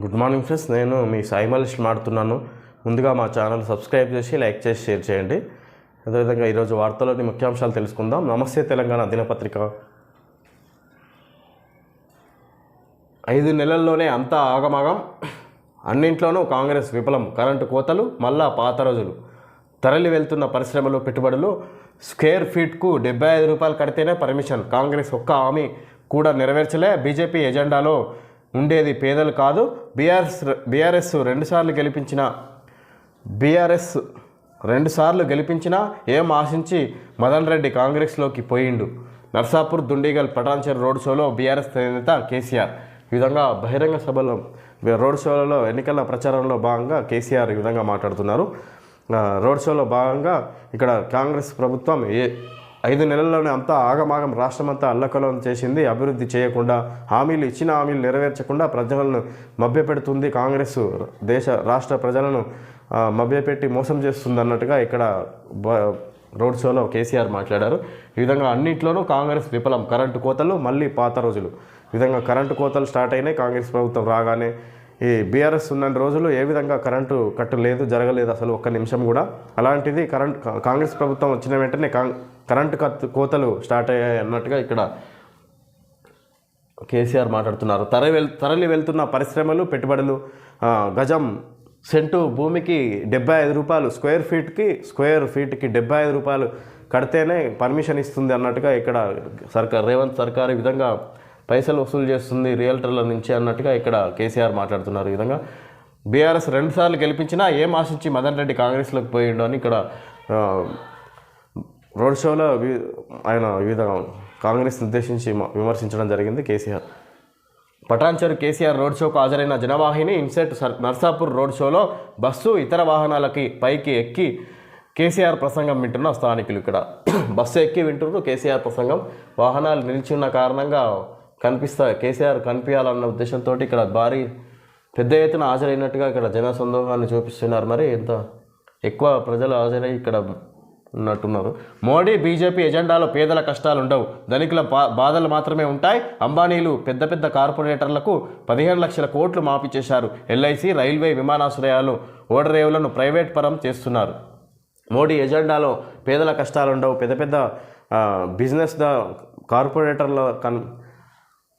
Good morning friends నేను మీ సాయి మాడుతున్నాను ముందుగా మా ఛానల్ సబ్స్క్రైబ్ చేసి లైక్ చేసి షేర్ చేయండి. అదేవిధంగా ఈరోజు వార్తలోని ముఖ్యాంశాలు తెలుసుకుందాం. నమస్తే తెలంగాణ దినపత్రిక. ఐదు నెలల్లోనే అంతా ఆగమాగం. అన్నింట్లోనూ కాంగ్రెస్ విఫలం. కరెంటు కోతలు మళ్ళా పాత రోజులు. తరలి వెళ్తున్న పరిశ్రమలు పెట్టుబడులు స్క్వేర్ ఫీట్కు డెబ్బై ఐదు రూపాయలు కడితేనే పర్మిషన్. కాంగ్రెస్ ఒక్క హామీ కూడా నెరవేర్చలే. బీజేపీ ఎజెండాలో ఉండేది పేదలు కాదు. బీఆర్ఎస్ బీఆర్ఎస్ రెండుసార్లు గెలిపించిన బీఆర్ఎస్ రెండుసార్లు గెలిపించినా ఏం ఆశించి మదన్ రెడ్డి కాంగ్రెస్లోకి పోయిండు. నర్సాపూర్ దుండిగల్ పటాన్చర్ రోడ్ షోలో బీఆర్ఎస్ నేత కేసీఆర్. ఈ విధంగా బహిరంగ సభలో రోడ్ షోలలో ఎన్నికల ప్రచారంలో భాగంగా కేసీఆర్ ఈ విధంగా మాట్లాడుతున్నారు. రోడ్ షోలో భాగంగా ఇక్కడ కాంగ్రెస్ ప్రభుత్వం ఏ ఐదు నెలల్లోనే అంతా ఆగమాగం రాష్ట్రమంతా అల్లకలం చేసింది. అభివృద్ధి చేయకుండా హామీలు ఇచ్చిన హామీలు నెరవేర్చకుండా ప్రజలను మభ్యపెడుతుంది కాంగ్రెస్. దేశ రాష్ట్ర ప్రజలను మభ్యపెట్టి మోసం చేస్తుంది అన్నట్టుగా ఇక్కడ బ- రోడ్ షోలో కేసీఆర్ మాట్లాడారు. ఈ విధంగా అన్నింటిలోనూ కాంగ్రెస్ విఫలం. కరెంటు కోతలు మళ్ళీ పాత రోజులు. ఈ విధంగా కరెంటు కోతలు స్టార్ట్ అయినాయి. కాంగ్రెస్ ప్రభుత్వం రాగానే ఈ బీఆర్ఎస్ ఉన్న రోజులు ఏ విధంగా కరెంటు కట్టు లేదు జరగలేదు అసలు ఒక్క నిమిషం కూడా. అలాంటిది కరెంట్ కాంగ్రెస్ ప్రభుత్వం వచ్చిన వెంటనే కాంగ్ కరెంటు కత్ కోతలు స్టార్ట్ అయ్యాయి అన్నట్టుగా ఇక్కడ కేసీఆర్ మాట్లాడుతున్నారు. తరలి వెల్ తరలి వెళ్తున్న పరిశ్రమలు పెట్టుబడులు గజం సెంటు భూమికి డెబ్బై ఐదు రూపాయలు స్క్వేర్ ఫీట్కి స్క్వేర్ ఫీట్కి డెబ్బై ఐదు రూపాయలు కడితేనే పర్మిషన్ ఇస్తుంది అన్నట్టుగా ఇక్కడ సర్కార్ రేవంత్ సర్కార్ ఈ విధంగా పైసలు వసూలు చేస్తుంది రియల్టర్ల నుంచి అన్నట్టుగా ఇక్కడ కేసీఆర్ మాట్లాడుతున్నారు ఈ విధంగా. బీఆర్ఎస్ రెండుసార్లు గెలిపించినా ఏం ఆశించి మదన్ రెడ్డి కాంగ్రెస్లోకి పోయిండు అని ఇక్కడ రోడ్ షోలో వి- ఆయన వివిధ కాంగ్రెస్ ఉద్దేశించి విమర్శించడం జరిగింది కేసీఆర్. పటాన్చరు కేసీఆర్ రోడ్ షోకు హాజరైన జనవాహిని ఇన్సెట్ సర్- నర్సాపూర్ రోడ్ షోలో బస్సు ఇతర వాహనాలకి పైకి ఎక్కి కేసీఆర్ ప్రసంగం వింటున్న స్థానికులు ఇక్కడ. బస్సు ఎక్కి వింటున్నారు కేసీఆర్ ప్రసంగం. వాహనాలు నిలిచి ఉన్న కారణంగా కనిపిస్తా కేసీఆర్ కనిపించాలన్న ఉద్దేశంతో ఇక్కడ భారీ పెద్ద ఎత్తున హాజరైనట్టుగా ఇక్కడ జన సందోహాన్ని చూపిస్తున్నారు. మరి ఎంత ఎక్కువ ప్రజలు హాజరై ఇక్కడ ఉన్నట్టున్నారు. మోడీ బీజేపీ ఎజెండాలో పేదల కష్టాలు ఉండవు. ధనికుల బా- బాధలు మాత్రమే ఉంటాయి. అంబానీలు పెద్ద పెద్ద కార్పొరేటర్లకు పదిహేను లక్షల కోట్లు మాఫీ చేశారు. ఎల్ఐసి రైల్వే విమానాశ్రయాలు ఓడరేవులను ప్రైవేట్ పరం చేస్తున్నారు. మోడీ ఎజెండాలో పేదల కష్టాలు ఉండవు. పెద్ద పెద్ద బిజినెస్ ద కార్పొరేటర్ల కన్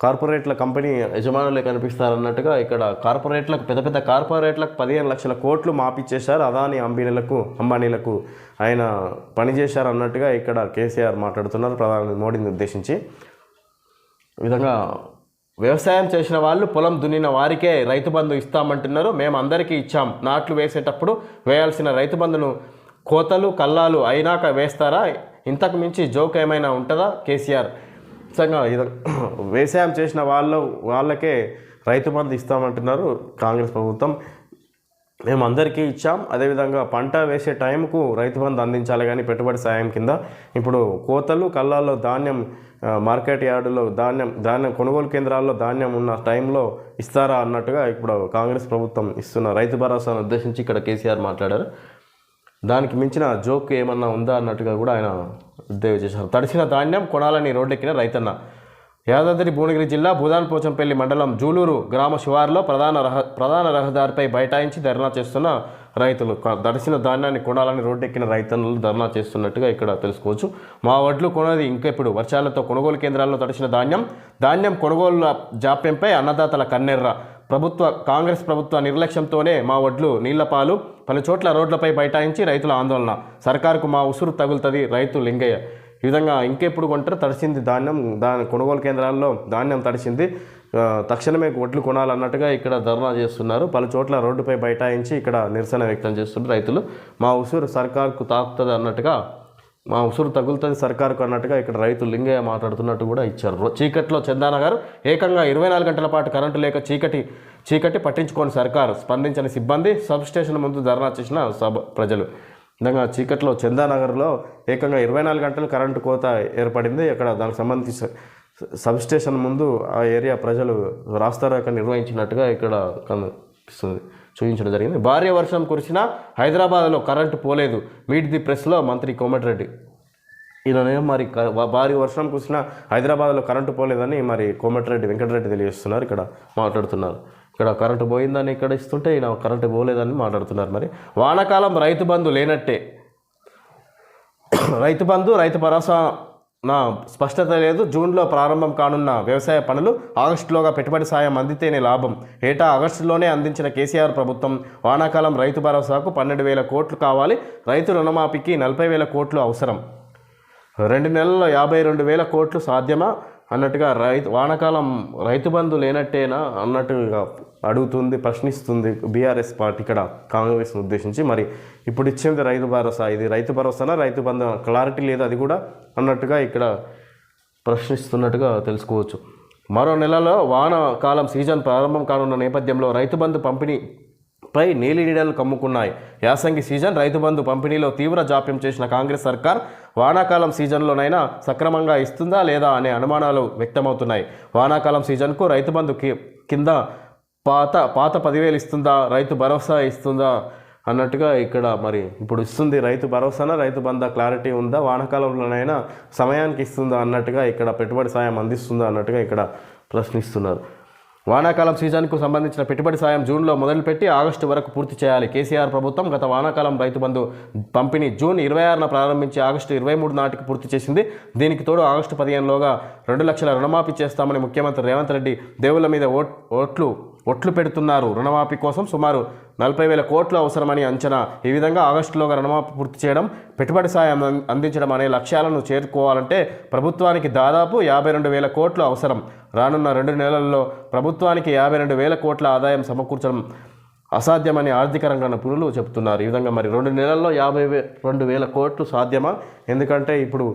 కార్పొరేట్ల కంపెనీ యజమానులే కనిపిస్తారన్నట్టుగా ఇక్కడ కార్పొరేట్లకు పెద్ద పెద్ద కార్పొరేట్లకు పదిహేను లక్షల కోట్లు మాపిచ్చేశారు అదాని అంబానీలకు అంబానీలకు ఆయన పనిచేశారు అన్నట్టుగా ఇక్కడ కేసీఆర్ మాట్లాడుతున్నారు ప్రధాని మోడీని ఉద్దేశించి. విధంగా వ్యవసాయం చేసిన వాళ్ళు పొలం దున్నిన వారికే రైతు బంధు ఇస్తామంటున్నారు మేము అందరికీ ఇచ్చాం. నాట్లు వేసేటప్పుడు వేయాల్సిన రైతు బంధును కోతలు కల్లాలు అయినాక వేస్తారా? ఇంతకు మించి జోక్ ఏమైనా ఉంటుందా? కేసీఆర్ ఖచ్చితంగా వ్యవసాయం చేసిన వాళ్ళు వాళ్ళకే రైతు బంధు ఇస్తామంటున్నారు కాంగ్రెస్ ప్రభుత్వం. మేము అందరికీ ఇచ్చాం. అదేవిధంగా పంట వేసే టైంకు రైతు బంధు అందించాలి కానీ పెట్టుబడి సాయం కింద. ఇప్పుడు కోతలు కళ్ళాల్లో ధాన్యం మార్కెట్ యార్డులో ధాన్యం ధాన్యం కొనుగోలు కేంద్రాల్లో ధాన్యం ఉన్న టైంలో ఇస్తారా అన్నట్టుగా ఇప్పుడు కాంగ్రెస్ ప్రభుత్వం ఇస్తున్న రైతు భరోసాను ఉద్దేశించి ఇక్కడ కేసీఆర్ మాట్లాడారు. దానికి మించిన జోక్ ఏమన్నా ఉందా అన్నట్టుగా కూడా ఆయన ఉద్యోగం చేశారు. తడిసిన ధాన్యం కొనాలని రోడ్డెక్కిన రైతన్న. యాదాద్రి భువనగిరి జిల్లా భూదాన్పోచంపల్లి మండలం జూలూరు గ్రామ శివారులో ప్రధాన రహ ప్రధాన రహదారిపై బైఠాయించి ధర్నా చేస్తున్న రైతులు. దడిసిన తడిసిన ధాన్యాన్ని కొనాలని రోడ్డెక్కిన రైతన్నులు ధర్నా చేస్తున్నట్టుగా ఇక్కడ తెలుసుకోవచ్చు. మా వడ్లు కొనది ఇంకెప్పుడు వర్షాలతో కొనుగోలు కేంద్రాల్లో తడిసిన ధాన్యం ధాన్యం కొనుగోలు జాప్యంపై అన్నదాతల కన్నెర్ర. ప్రభుత్వ కాంగ్రెస్ ప్రభుత్వ నిర్లక్ష్యంతోనే మా వడ్లు నీళ్ళపాలు పలు చోట్ల రోడ్లపై బైఠాయించి రైతుల ఆందోళన. సర్కారుకు మా ఉసురు తగులుతుంది రైతు లింగయ్య. ఈ విధంగా ఇంకెప్పుడు కొంటారు? తడిసింది ధాన్యం దాని కొనుగోలు కేంద్రాల్లో ధాన్యం తడిసింది. తక్షణమే వడ్లు కొనాలన్నట్టుగా ఇక్కడ ధర్నా చేస్తున్నారు. పలు చోట్ల రోడ్డుపై బైఠాయించి ఇక్కడ నిరసన వ్యక్తం చేస్తున్నారు రైతులు. మా ఉసురు సర్కార్కు తాకుతుంది అన్నట్టుగా మా ఉసురు తగులుతుంది సర్కారుకు అన్నట్టుగా ఇక్కడ రైతు లింగయ్య మాట్లాడుతున్నట్టు కూడా ఇచ్చారు. చీకట్లో చీకట్లో చందానగర్ ఏకంగా ఇరవై నాలుగు గంటల పాటు కరెంటు లేక చీకటి చీకటి పట్టించుకోని సర్కారు స్పందించని సిబ్బంది సబ్ స్టేషన్ ముందు ధర్నా చేసిన సభ ప్రజలు. విధంగా చీకట్లో చందానగర్లో ఏకంగా ఇరవై నాలుగు గంటలు కరెంటు కోత ఏర్పడింది. అక్కడ దానికి సంబంధించి సబ్ స్టేషన్ ముందు ఆ ఏరియా ప్రజలు రాస్తారోక నిర్వహించినట్టుగా ఇక్కడ కనిపిస్తుంది. చూపించడం జరిగింది. భారీ వర్షం కురిసినా హైదరాబాద్లో కరెంటు పోలేదు. మీట్ ది ప్రెస్లో మంత్రి కోమటిరెడ్డి. ఈయన మరి క- భారీ వర్షం కురిసిన హైదరాబాద్లో కరెంటు పోలేదని మరి కోమటిరెడ్డి వెంకటరెడ్డి తెలియజేస్తున్నారు. ఇక్కడ మాట్లాడుతున్నారు. ఇక్కడ కరెంటు పోయిందని ఇక్కడ ఇస్తుంటే ఈయన కరెంటు పోలేదని మాట్లాడుతున్నారు మరి. వానాకాలం రైతు బంధు లేనట్టే. రైతు బంధు రైతు భరోసా స్పష్టత లేదు. జూన్లో ప్రారంభం కానున్న వ్యవసాయ పనులు ఆగస్టులోగా పెట్టుబడి సాయం అందితేనే లాభం. ఏటా ఆగస్టులోనే అందించిన కేసీఆర్ ప్రభుత్వం వానాకాలం రైతు భరోసాకు పన్నెండు వేల కోట్లు కావాలి. రైతు రుణమాఫీకి నలభై వేల కోట్లు అవసరం. రెండు నెలల్లో యాభై రెండు వేల కోట్లు సాధ్యమా? అన్నట్టుగా రైతు వానకాలం రైతు బంధు లేనట్టేనా అన్నట్టుగా అడుగుతుంది ప్రశ్నిస్తుంది బీఆర్ఎస్ పార్టీ ఇక్కడ కాంగ్రెస్ను ఉద్దేశించి. మరి ఇప్పుడు ఇచ్చేది రైతు భరోసా ఇది రైతు భరోసానా రైతు బంధు క్లారిటీ లేదు అది కూడా అన్నట్టుగా ఇక్కడ ప్రశ్నిస్తున్నట్టుగా తెలుసుకోవచ్చు. మరో నెలలో వానకాలం సీజన్ ప్రారంభం కానున్న నేపథ్యంలో రైతు బంధు పంపిణీ పై నీలి నీడలు కమ్ముకున్నాయి. యాసంగి సీజన్ రైతు బంధు పంపిణీలో తీవ్ర జాప్యం చేసిన కాంగ్రెస్ సర్కార్ వానాకాలం సీజన్లోనైనా సక్రమంగా ఇస్తుందా లేదా అనే అనుమానాలు వ్యక్తమవుతున్నాయి. వానాకాలం సీజన్కు రైతు బంధు కింద పాత పాత పదివేలు ఇస్తుందా రైతు భరోసా ఇస్తుందా అన్నట్టుగా ఇక్కడ మరి ఇప్పుడు ఇస్తుంది రైతు భరోసానా రైతు బంధ క్లారిటీ ఉందా వానాకాలంలోనైనా సమయానికి ఇస్తుందా అన్నట్టుగా ఇక్కడ పెట్టుబడి సాయం అందిస్తుందా అన్నట్టుగా ఇక్కడ ప్రశ్నిస్తున్నారు. వానాకాలం సీజన్కు సంబంధించిన పెట్టుబడి సాయం జూన్లో మొదలుపెట్టి ఆగస్టు వరకు పూర్తి చేయాలి. కేసీఆర్ ప్రభుత్వం గత వానాకాలం రైతు బంధు పంపిణీ జూన్ ఇరవై ఆరున ప్రారంభించి ఆగస్టు ఇరవై మూడు నాటికి పూర్తి చేసింది. దీనికి తోడు ఆగస్టు పదిహేనులోగా రెండు లక్షల రుణమాఫీ చేస్తామని ముఖ్యమంత్రి రేవంత్ రెడ్డి దేవుళ్ళ మీద ఓట్ ఓట్లు ఒట్లు పెడుతున్నారు. రుణమాఫీ కోసం సుమారు నలభై వేల కోట్లు అవసరమని అంచనా. ఈ విధంగా ఆగస్టులోగా రుణమాఫీ పూర్తి చేయడం పెట్టుబడి సాయం అందించడం అనే లక్ష్యాలను చేరుకోవాలంటే ప్రభుత్వానికి దాదాపు యాభై రెండు వేల కోట్లు అవసరం. రానున్న రెండు నెలల్లో ప్రభుత్వానికి యాభై రెండు వేల కోట్ల ఆదాయం సమకూర్చడం అసాధ్యమని ఆర్థిక రంగ నిపుణులు చెప్తున్నారు ఈ విధంగా మరి రెండు నెలల్లో యాభై వే రెండు వేల కోట్లు సాధ్యమా? ఎందుకంటే ఇప్పుడు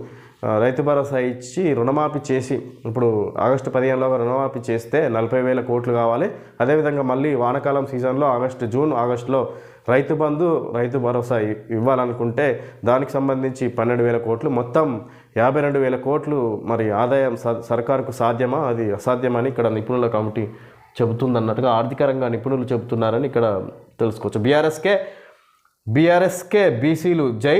రైతు భరోసా ఇచ్చి రుణమాఫీ చేసి ఇప్పుడు ఆగస్టు పదిహేనులో రుణమాఫీ చేస్తే నలభై వేల కోట్లు కావాలి. అదేవిధంగా మళ్ళీ వానకాలం సీజన్లో ఆగస్టు జూన్ ఆగస్టులో రైతు బంధు రైతు భరోసా ఇవ్వాలనుకుంటే దానికి సంబంధించి పన్నెండు వేల కోట్లు. మొత్తం యాభై రెండు వేల కోట్లు మరి ఆదాయం సర్కారుకు సాధ్యమా? అది అసాధ్యమని ఇక్కడ నిపుణుల కమిటీ చెబుతుందన్నట్టుగా ఆర్థిక రంగ నిపుణులు చెబుతున్నారని ఇక్కడ తెలుసుకోవచ్చు. బీఆర్ఎస్కే బీఆర్ఎస్కే బీసీలు జై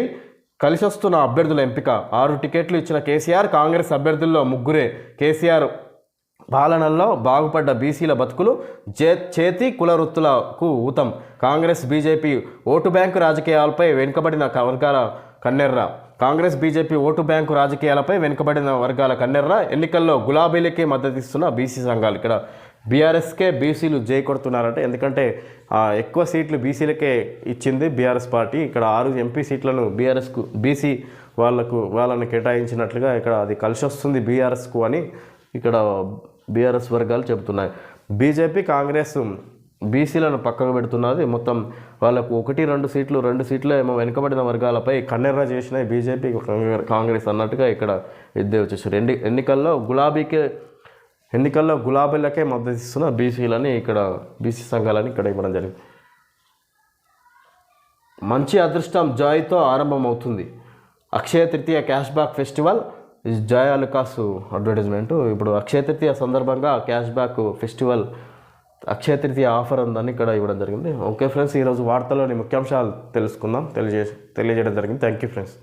కలిసి వస్తున్న అభ్యర్థుల ఎంపిక. ఆరు టికెట్లు ఇచ్చిన కేసీఆర్ కాంగ్రెస్ అభ్యర్థుల్లో ముగ్గురే. కేసీఆర్ పాలనల్లో బాగుపడ్డ బీసీల బతుకులు జే చేతి కుల వృత్తులకు ఊతం. కాంగ్రెస్ బీజేపీ ఓటు బ్యాంకు రాజకీయాలపై వెనుకబడిన వర్గాల కన్నెర్ర. కాంగ్రెస్ బీజేపీ ఓటు బ్యాంకు రాజకీయాలపై వెనుకబడిన వర్గాల కన్నెర్ర. ఎన్నికల్లో గులాబీలకే మద్దతిస్తున్న బీసీ సంఘాలు. ఇక్కడ బీఆర్ఎస్కే బీసీలు జై కొడుతున్నారంటే ఎందుకంటే ఎక్కువ సీట్లు బీసీలకే ఇచ్చింది బీఆర్ఎస్ పార్టీ. ఇక్కడ ఆరు ఎంపీ సీట్లను బీఆర్ఎస్కు బీసీ వాళ్ళకు వాళ్ళని కేటాయించినట్లుగా ఇక్కడ అది కలిసి వస్తుంది బీఆర్ఎస్కు అని ఇక్కడ బీఆర్ఎస్ వర్గాలు చెబుతున్నాయి. బీజేపీ కాంగ్రెస్ బీసీలను పక్కకు పెడుతున్నది. మొత్తం వాళ్ళకు ఒకటి రెండు సీట్లు రెండు సీట్లు ఏమో వెనుకబడిన వర్గాలపై కన్నెర్ర చేసిన బీజేపీ కాంగ్రెస్ అన్నట్టుగా ఇక్కడ ఇద్దే వచ్చేసారు ఎన్ని ఎన్నికల్లో గులాబీకే ఎన్నికల్లో గులాబీలకే మద్దతు ఇస్తున్న బీసీలని ఇక్కడ బీసీ సంఘాలని ఇక్కడ ఇవ్వడం జరిగింది. మంచి అదృష్టం జాయ్తో ఆరంభమవుతుంది. Akshaya Tritiya cashback festival Joy Alukkas advertisement. ఇప్పుడు అక్షయ తృతీయ సందర్భంగా cash back festival Akshaya Tritiya offer ఉందని ఇక్కడ ఇవ్వడం జరిగింది. ఓకే ఫ్రెండ్స్ ఈరోజు వార్తలోని ముఖ్యాంశాలు తెలుసుకుందాం తెలియజే తెలియజేయడం జరిగింది. Thank you friends.